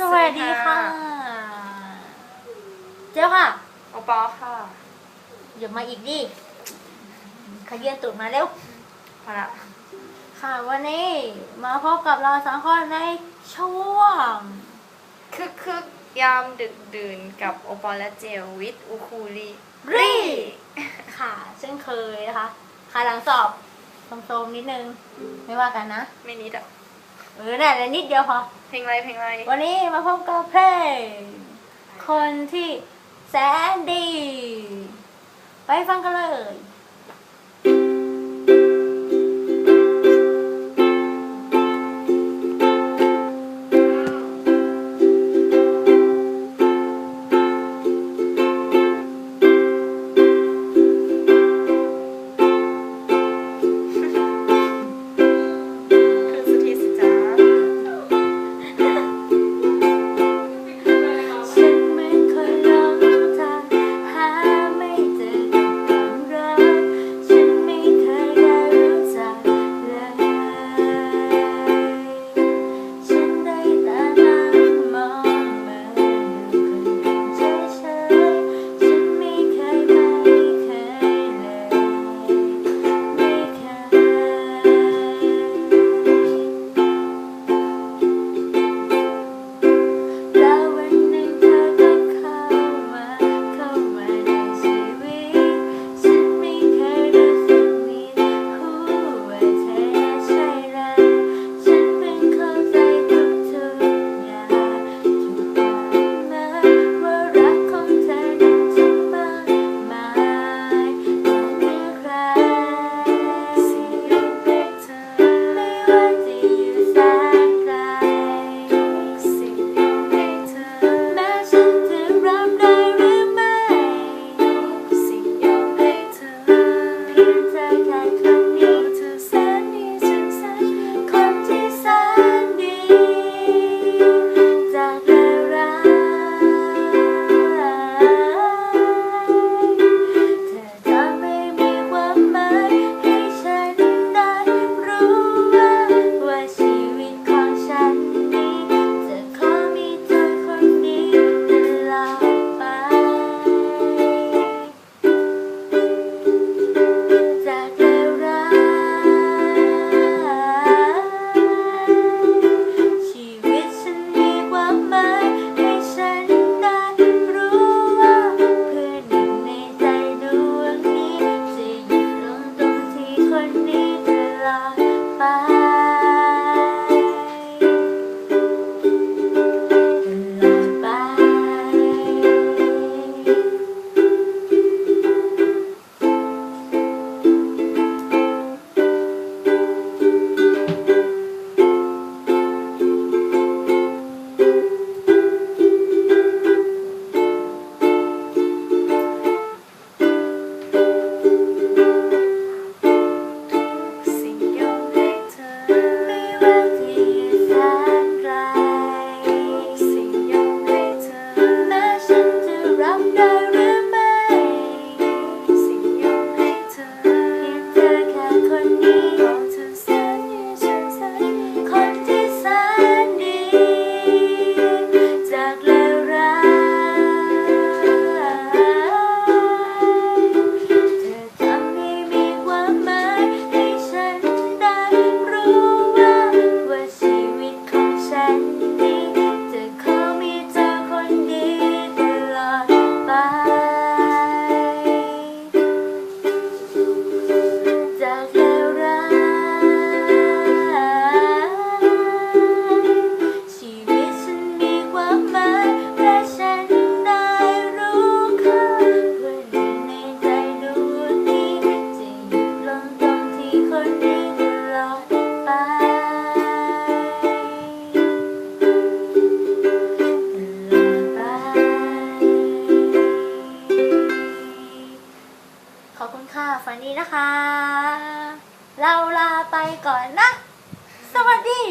สวัสดีค่ะ เจ้าค่ะโอปอค่ะ อย่ามาอีกดิขยี้ตูดมาเร็วพอละค่ะวันนี้มาพบกับเราสองคนในช่วง คึกคึกยามดึกดื่นกับโอปอและเจลวิทอูคูลีรีค่ะเช่นเคยนะคะค่ะหลังสอบโทมๆนิดนึง ไม่ว่ากันนะ ไม่นิดอะเออแต่นิดเดียวพอ พลงอะไรเพลงอะไรวันนี้มาพบกับเพลง คนที่แสนดี ไปฟังกันเลย ขอบคุณค่ะฝันดีนะคะ เราลาไปก่อนนะ สวัสดี